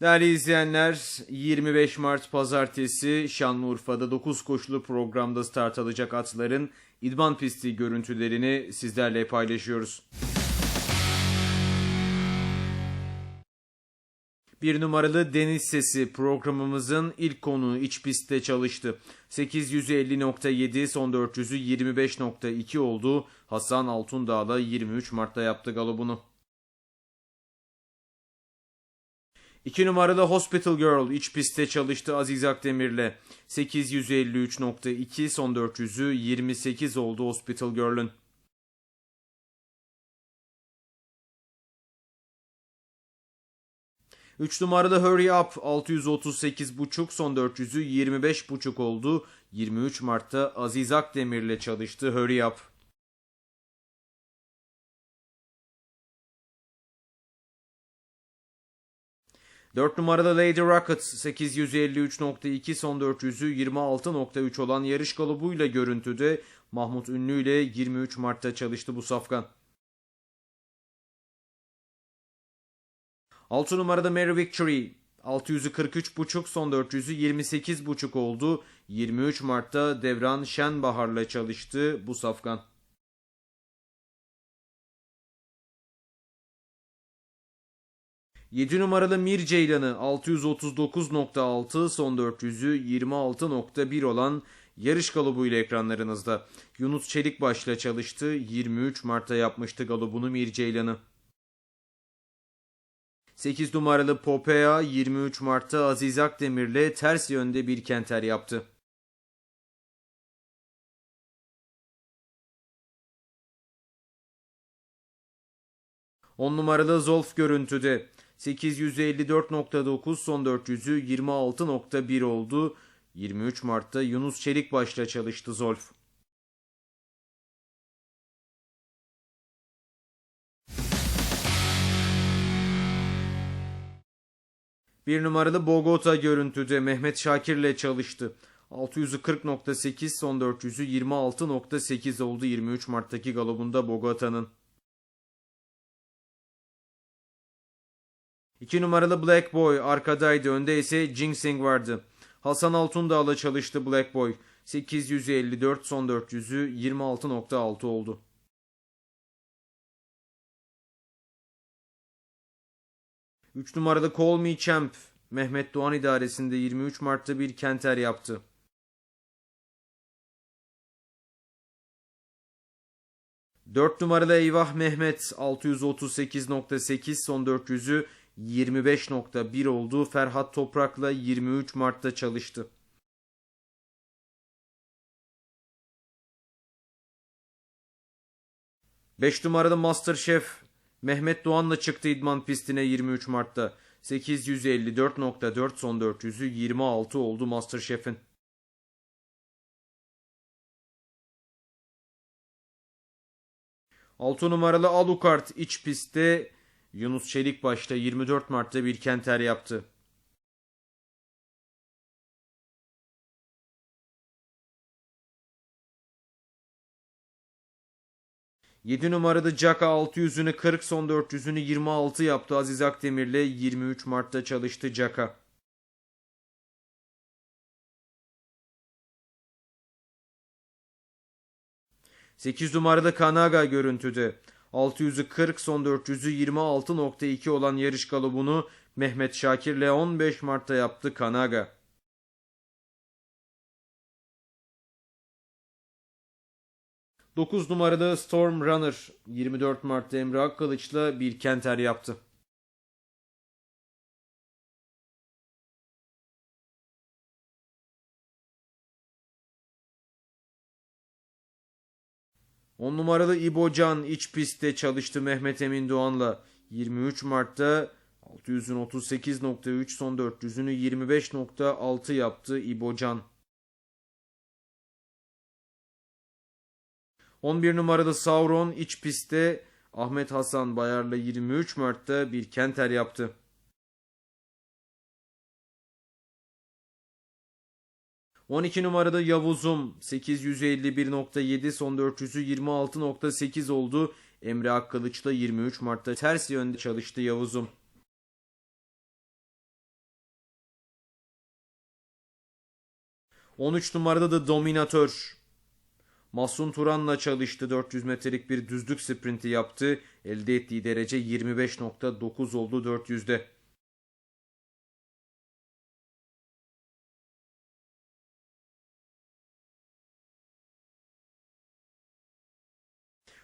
Değerli izleyenler 25 Mart Pazartesi Şanlıurfa'da 9 koşulu programda start alacak atların idman pisti görüntülerini sizlerle paylaşıyoruz. Bir numaralı Deniz Sesi programımızın ilk konuğu iç pistte çalıştı. 850.7 son 400'ü 25.2 oldu. Hasan Altundağ'la 23 Mart'ta yaptı galobunu. 2 numaralı Hospital Girl iç pistte çalıştı Aziz Akdemir'le. 853.2 son 400'ü 28 oldu Hospital Girl'ün. Üç numaralı Hurry Up 638.5 son 400'ü 25.5 oldu. 23 Mart'ta Aziz Akdemir'le çalıştı Hurry Up. 4 numaralı Lady Rocket 853.2 son 400'ü 26.3 olan yarış galobuyla görüntüde Mahmut Ünlü ile 23 Mart'ta çalıştı bu safkan. 6 numarada Mary Victory 643.5 son 400'ü 28.5 oldu. 23 Mart'ta Devran Şenbahar'la çalıştı bu safkan. 7 numaralı Mir Ceylan'ı 639.6 son 400'ü 26.1 olan yarış galobuyla ekranlarınızda. Yunus Çelikbaş'la çalıştı. 23 Mart'ta yapmıştı galobunu Mir Ceylan'ı. 8 numaralı Popea 23 Mart'ta Aziz Akdemir'le ters yönde bir kenter yaptı. On numaralı Zolf görüntüde 854.9 son 400'ü 26.1 oldu. 23 Mart'ta Yunus Çelikbaş'la çalıştı Zolf. Bir numaralı Bogota görüntüde Mehmet Şakir'le çalıştı. 640.8 son 400'ü 26.8 oldu 23 Mart'taki galobunda Bogota'nın. 2 numaralı Black Boy arkadaydı. Önde ise Ginseng vardı. Hasan Altundağ'la çalıştı Black Boy. 854 son 400'ü 26.6 oldu. Üç numaralı Call Me Champ Mehmet Doğan idaresinde 23 Mart'ta bir kenter yaptı. Dört numaralı Eyvah Mehmet 638.8 son 400'ü 25.1 oldu. Ferhat Toprak'la 23 Mart'ta çalıştı. Beş numaralı Masterchef Mehmet Doğan'la çıktı idman pistine 23 Mart'ta. 854.4 son 400'ü 26 oldu Masterchef'in. Altı numaralı Alucard iç pistte Yunus Çelikbaş'ta 24 Mart'ta bir kenter yaptı. Yedi numaralı Caka 600'ünü 40 son 400'ünü 26 yaptı Aziz Akdemir'le 23 Mart'ta çalıştı Caka. 8 numaralı Kanaga görüntüde. 600'ü 40 son 400'ü 26.2 olan yarış galobunu Mehmet Şakir'le 15 Mart'ta yaptı Kanaga. Dokuz numaralı Storm Runner 24 Mart'ta Emre Akkılıç'la bir kenter yaptı. 10 numaralı İbo Can iç pistte çalıştı Mehmet Emin Doğan'la. 23 Mart'ta 600'ün 38.3 son 400'ünü 25.6 yaptı İbo Can. 11 numaralı Sauron iç pistte Ahmet Hasan Bayar'la 23 Mart'ta bir kenter yaptı. 12 numarada Yavuz'um 851.7 son 400'ü 26.8 oldu. Emre Akkılıç'ta 23 Mart'ta ters yönde çalıştı Yavuz'um. On üç numarada da Dominatör. Masum Turan'la çalıştı. 400 metrelik bir düzlük sprinti yaptı. Elde ettiği derece 25.9 oldu 400'de.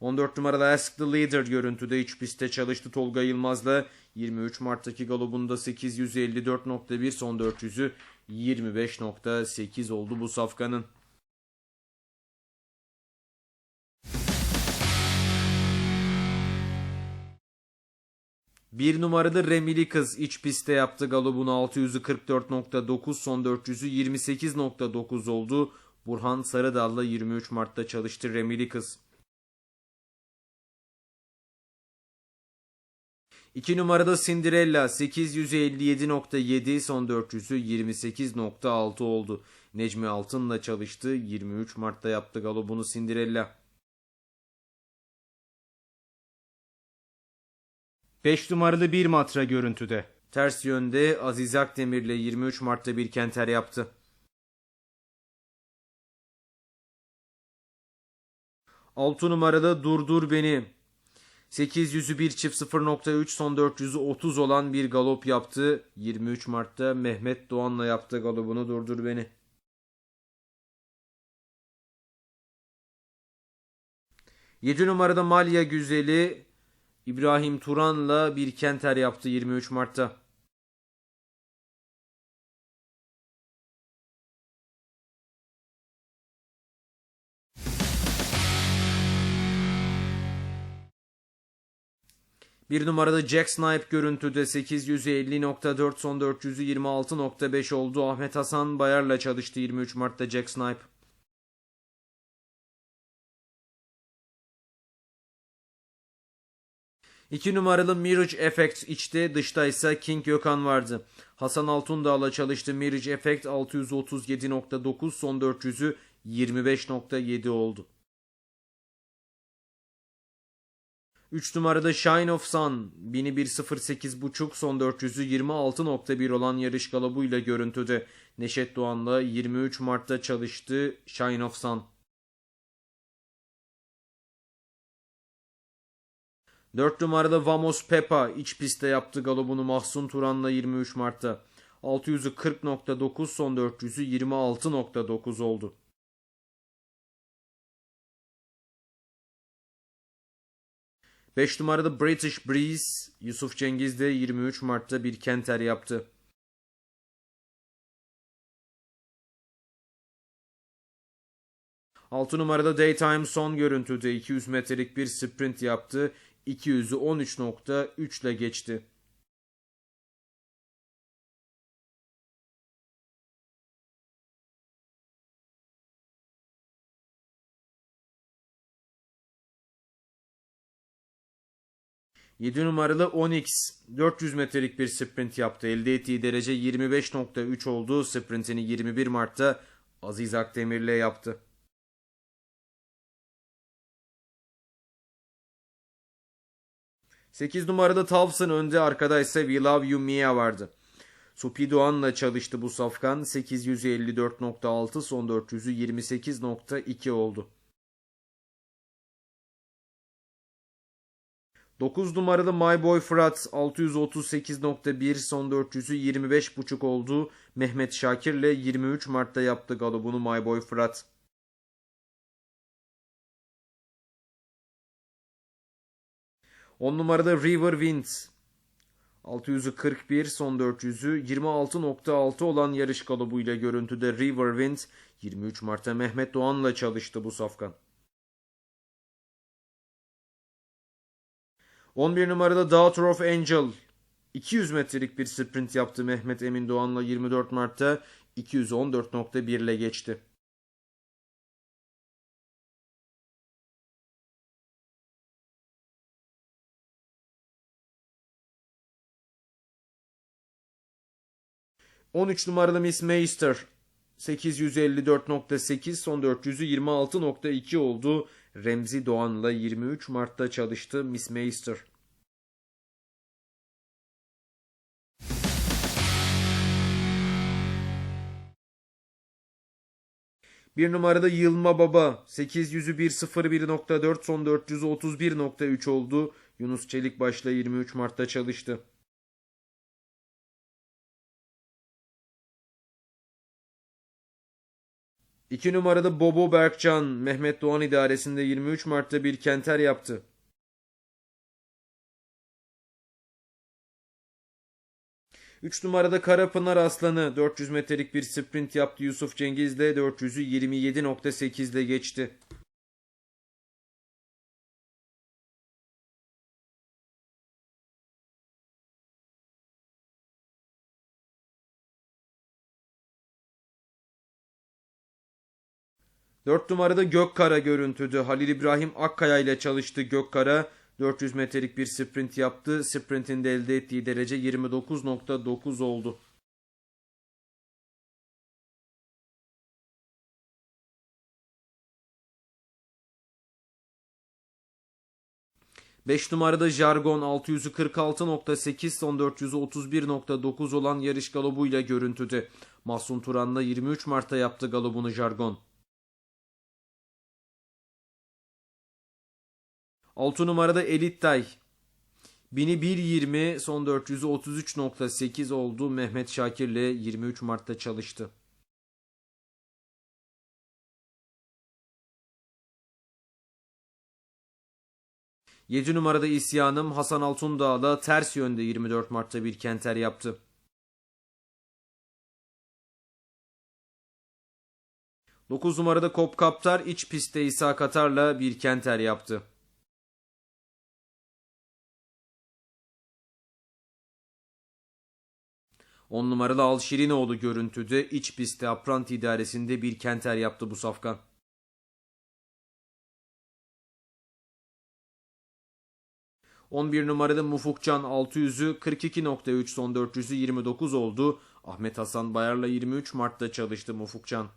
...14 numaralı Ask the Leader görüntüde iç pistte çalıştı Tolga Yılmaz'la 23 Mart'taki galobunda 854.1 son 400'ü 25.8 oldu bu safkanın. Bir numaralı Remili Kız iç pistte yaptı galobunu 600'ü 44.9 son 400'ü 28.9 oldu. Burhan Sarıdal'la 23 Mart'ta çalıştı Remili Kız. 2 numarada Cinderella 857.7 son 400'ü 28.6 oldu. Necmi Altın'la çalıştı. 23 Mart'ta yaptı galobunu Cinderella. 5 numaralı bir matra görüntüde. Ters yönde Aziz Akdemir ile 23 Mart'ta bir kenter yaptı. Altı numarada Durdur Beni 800'ü 1 çift 0.3 son 400'ü 30 olan bir galop yaptı. 23 Mart'ta Mehmet Doğan'la yaptı galopunu durdur beni. Yedi numarada Malya Güzeli İbrahim Turan'la bir kenter yaptı 23 Mart'ta. Bir numarada Jack Snipe görüntüde 850.4 son 400'ü 26.5 oldu. Ahmet Hasan Bayar'la çalıştı 23 Mart'ta Jack Snipe. İki numaralı Mirage Effect içte dışta ise King Gökhan vardı. Hasan Altundağ'la çalıştı Mirage Effect 637.9 son 400'ü 25.7 oldu. 3 numarada Shine of Sun 1108.5 son 400'ü 26.1 olan yarış galabuyla görüntüde. Neşet Doğan'la 23 Mart'ta çalıştı Shine of Sun. 4 numarada Vamos Pepa iç pistte yaptı galobunu Mahsun Turan'la 23 Mart'ta. 600'ü 40.9 son 400'ü 26.9 oldu. 5 numarada British Breeze Yusuf Cengiz de 23 Mart'ta bir kenter yaptı. Altı numarada Daytime son görüntüde 200 metrelik bir sprint yaptı. 200'ü 13.3 ile geçti. Yedi numaralı Onyx 400 metrelik bir sprint yaptı. Elde ettiği derece 25.3 oldu. Sprintini 21 Mart'ta Aziz Akdemir'le yaptı. 8 numarada Tavs'ın önde arkada ise We Love You Mia vardı. Supi Doğan'la çalıştı bu safkan. 854.6 son 400'ü 28.2 oldu. 9 numaralı My Boy Fırat 638.1 son 400'ü 25.5 oldu. Mehmet Şakir ile 23 Mart'ta yaptı galobunu My Boy Fırat. 10 numarada River Wind. 641 son 400'ü 26.6 olan yarış galobuyla görüntüde River Wind 23 Mart'ta Mehmet Doğan'la çalıştı bu safkan. 11 numarada Daughter of Angel 200 metrelik bir sprint yaptı Mehmet Emin Doğan'la 24 Mart'ta 214.1 ile geçti. 13 numaralı Miss Meister 854.8 son 400'ü 26.2 oldu. Remzi Doğan'la 23 Mart'ta çalıştı Miss Meister. Bir numarada Yılma Baba 800'ü 1.01.4 son 400'ü 31.3 oldu. Yunus Çelik başla 23 Mart'ta çalıştı. İki numarada Bobo Berkcan Mehmet Doğan idaresinde 23 Mart'ta bir kenter yaptı. 3 numarada Karapınar Aslanı 400 metrelik bir sprint yaptı Yusuf Cengiz de 400'ü 27.8 ile geçti. Dört numarada Gökkara görüntüdü. Halil İbrahim Akkaya ile çalıştı Gökkara. 400 metrelik bir sprint yaptı. Sprintinde elde ettiği derece 29.9 oldu. Beş numarada Jargon 600'ü 46.8 son 400'ü 31.9 olan yarış galobuyla görüntüde. Mahsun Turan'la 23 Mart'ta yaptı galobunu Jargon. 6 numarada Elittay. 1000'i 1.20 son 400'ü 33.8 oldu. Mehmet Şakir'le 23 Mart'ta çalıştı. Yedi numarada isyanım Hasan Altundağ'la ters yönde 24 Mart'ta bir kenter yaptı. Dokuz numarada Kopkaptar iç pistte İsa Katar'la bir kenter yaptı. 10 numaralı Alşirinoğlu görüntüde iç pistte Apranti idaresinde bir kenter yaptı bu safkan. ...11 numaralı Mufukcan 600'ü 42.3 son 400'ü 29 oldu. Ahmet Hasan Bayar'la 23 Mart'ta çalıştı Mufukcan.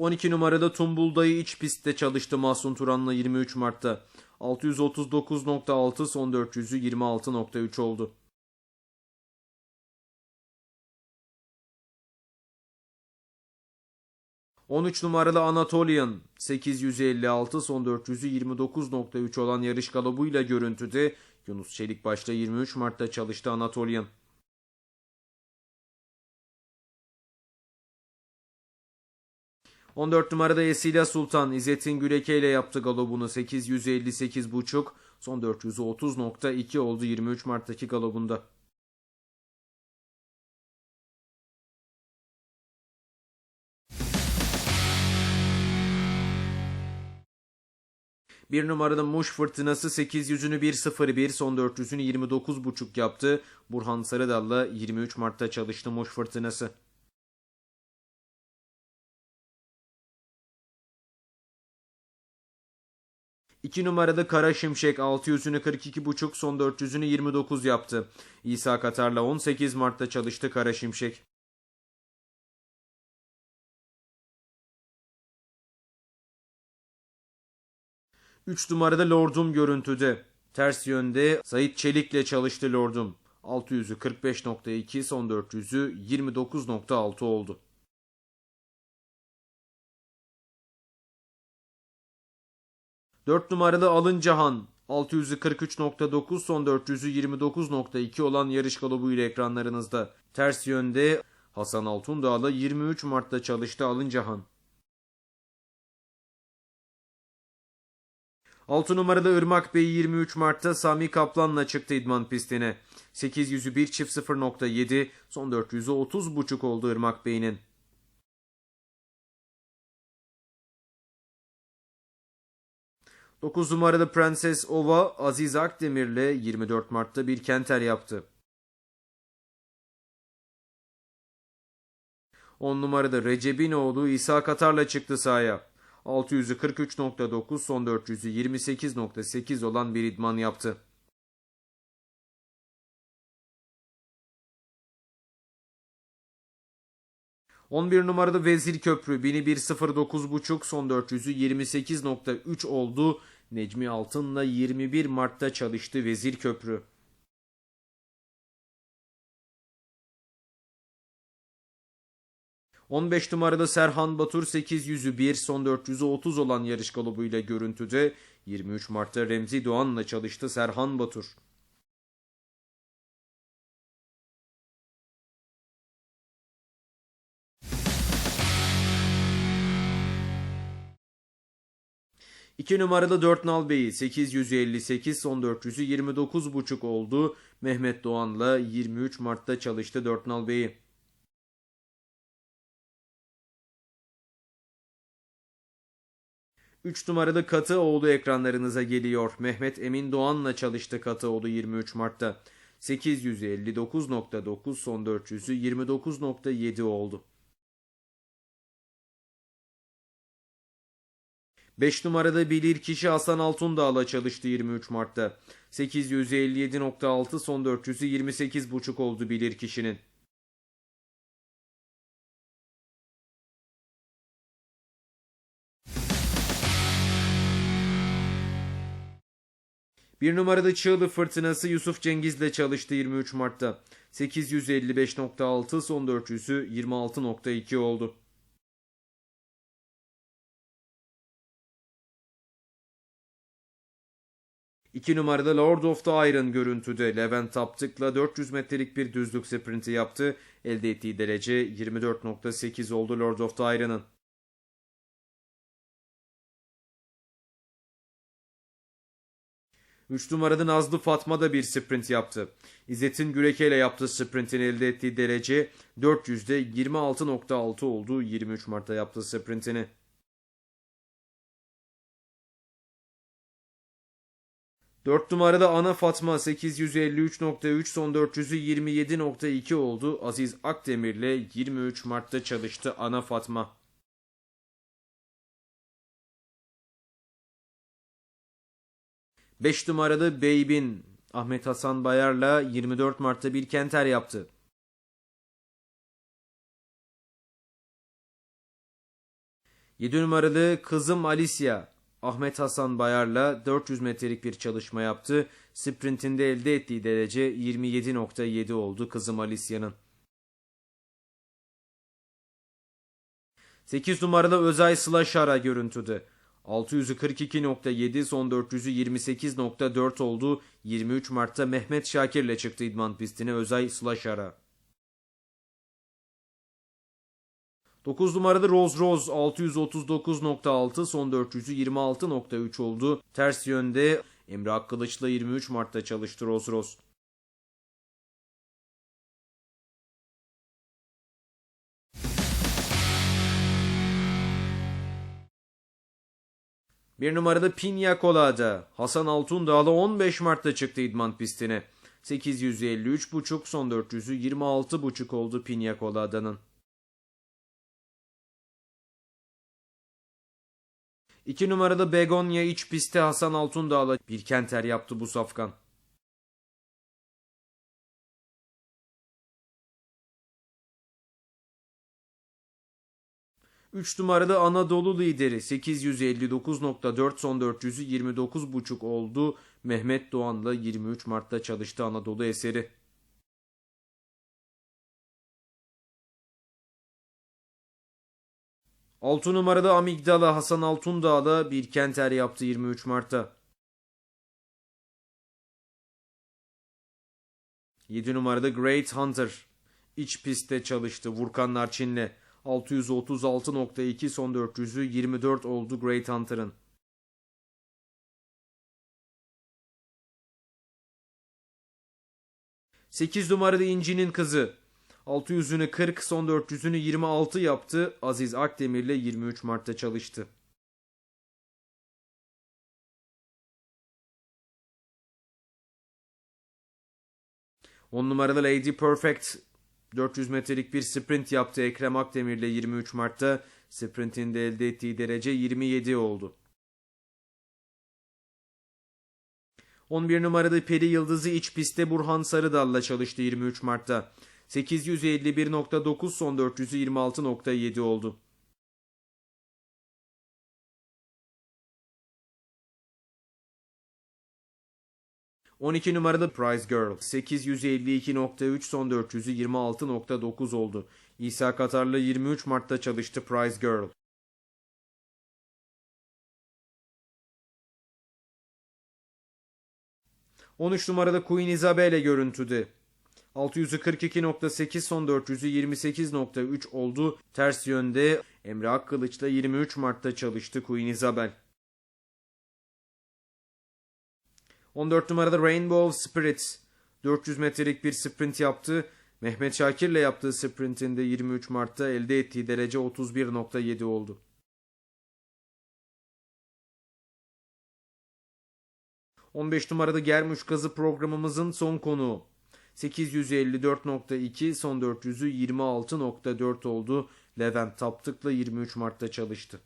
12 numarada Tumbuldayı iç pistte çalıştı Mahsun Turan'la 23 Mart'ta. 639.6 son 400'ü 26.3 oldu. ...13 numaralı Anatolian 856 son 400'ü 29.3 olan yarış galobuyla görüntüde... ...Yunus Çelik başta 23 Mart'ta çalıştı Anatolian. 14 numarada Esila Sultan İzzettin Güleke ile yaptı galobunu 858.5 son 430.2 oldu 23 Mart'taki galobunda. Bir numarada Muş Fırtınası 800'ünü 1.01 son 400'ünü 29.5 yaptı. Burhan Sarıdal'la 23 Mart'ta çalıştı Muş Fırtınası. 2 numarada Kara Şimşek 600'ünü 42.5 son 400'ünü 29 yaptı. İsa Katar'la 18 Mart'ta çalıştı Kara Şimşek. Üç numarada Lordum görüntüde. Ters yönde Sait Çelik'le çalıştı Lordum. 600'ü 45.2 son 400'ü 29.6 oldu. 4 numaralı Alıncahan 600'ü 43.9 son 400'ü 29.2 olan yarış ile ekranlarınızda. Ters yönde Hasan Altundağ'la 23 Mart'ta çalıştı Alıncahan. 6 numarada Irmak Bey 23 Mart'ta Sami Kaplan'la çıktı idman pistine. 800'ü 1 çift 0.7 son 400'ü 30.5 oldu Irmak Bey'in. 9 numarada Prenses Ova Aziz Akdemir'le 24 Mart'ta bir kenter yaptı. 10 numarada Recep'in oğlu İsa Katar'la çıktı sahaya. 600'ü 43.9 son 400'ü 28.8 olan bir idman yaptı. 11 numarada Vezir Köprü 1109.5 son 400'ü 28.3 oldu. Necmi Altın'la 21 Mart'ta çalıştı Vezir Köprü. ...15 numaralı Serhan Batur 801 son 430 olan yarış galobuyla görüntüde... ...23 Mart'ta Remzi Doğan'la çalıştı Serhan Batur. İki numaralı 4 nal beyi 858 son 400'ü 29,5 oldu. Mehmet Doğan'la 23 Mart'ta çalıştı 4 nal beyi. 3 numaralı Katıoğlu ekranlarınıza geliyor. Mehmet Emin Doğan'la çalıştı Katıoğlu 23 Mart'ta. 859.9 son 400'ü 29.7 oldu. 5 numarada bilirkişi Hasan Altundağ'la çalıştı 23 Mart'ta. 857.6 son 400'ü 28.5 oldu bilirkişinin. Bir numarada Çığlı Fırtınası Yusuf Cengiz'le çalıştı 23 Mart'ta. 855.6 son 400'ü 26.2 oldu. İki numarada Lord of the Iron görüntüde Levent Taptık'la 400 metrelik bir düzlük sprinti yaptı. Elde ettiği derece 24.8 oldu Lord of the Iron'ın. 3 numarada Nazlı Fatma da bir sprint yaptı. İzzet'in Güreke ile yaptığı sprintin elde ettiği derece 400'de 26.6 oldu 23 Mart'ta yaptığı sprintini. Dört numarada Ana Fatma 853.3 son 400'ü 27.2 oldu. Aziz Akdemir ile 23 Mart'ta çalıştı Ana Fatma. 5 numaralı Beybin Ahmet Hasan Bayar'la 24 Mart'ta bir kenter yaptı. Yedi numaralı kızım Alicia Ahmet Hasan Bayar'la 400 metrelik bir çalışma yaptı. Sprintinde elde ettiği derece 27.7 oldu kızım Alicia'nın. 8 numaralı Özay Slaşar'a görüntüde. 600'ü 42.7 son 400'ü 28.4 oldu. 23 Mart'ta Mehmet Şakir ile çıktı idman pistine Özay Slaşar'a. 9 numaralı Rose Rose 639.6 son 400'ü 26.3 oldu. Ters yönde Emre Akkılıç'la 23 Mart'ta çalıştı Rose Rose. Bir numarada Pinya Colada. Hasan Altundağlı 15 Mart'ta çıktı idman pistine. 853.5 son 400'ü 26.5 oldu Pinya Colada'nın. İki numarada Begonya iç pistte Hasan Altundağ'la bir kenter yaptı bu safkan. 3 numarada Anadolu lideri 859.4 son 400'ü 29.5 oldu. Mehmet Doğan'la 23 Mart'ta çalıştı Anadolu eseri. Altı numarada Amigdala Hasan Altundağ'da bir kenter yaptı 23 Mart'ta. 7 numarada Great Hunter iç pistte çalıştı Vurkan Narçin'le. 636.2 son 400'ü 24 oldu Great Hunter'ın. Sekiz numarada İnci'nin kızı. 600'ünü 40 son 400'ünü 26 yaptı. Aziz Akdemir ile 23 Mart'ta çalıştı. On numaralı Lady Perfect 400 metrelik bir sprint yaptı Ekrem Akdemir ile 23 Mart'ta. Sprintinde elde ettiği derece 27 oldu. 11 numarada Peri Yıldızı iç pistte Burhan Sarıdal'la çalıştı 23 Mart'ta. 851.9 son 400'ü 26.7 oldu. 12 numaralı Prize Girl 852.3 son 400'ü 26.9 oldu. İsa Katar'la 23 Mart'ta çalıştı Prize Girl. ...13 numarada Queen Isabelle görüntüde. 642.8 son 400'ü 28.3 oldu. Ters yönde Emre Akkılıç'la 23 Mart'ta çalıştı Queen Isabel. 14 numarada Rainbow Spirit 400 metrelik bir sprint yaptı. Mehmet Şakir'le yaptığı sprintinde 23 Mart'ta elde ettiği derece 31.7 oldu. ...15 numarada Germuş Gazı programımızın son konuğu. 854.2 son 400'ü 26.4 oldu. Levent Taptık'la 23 Mart'ta çalıştı.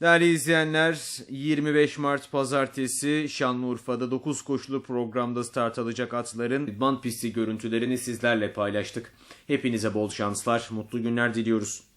Değerli izleyenler 25 Mart Pazartesi Şanlıurfa'da 9 koşulu programda start alacak atların band pisti görüntülerini sizlerle paylaştık. Hepinize bol şanslar, mutlu günler diliyoruz.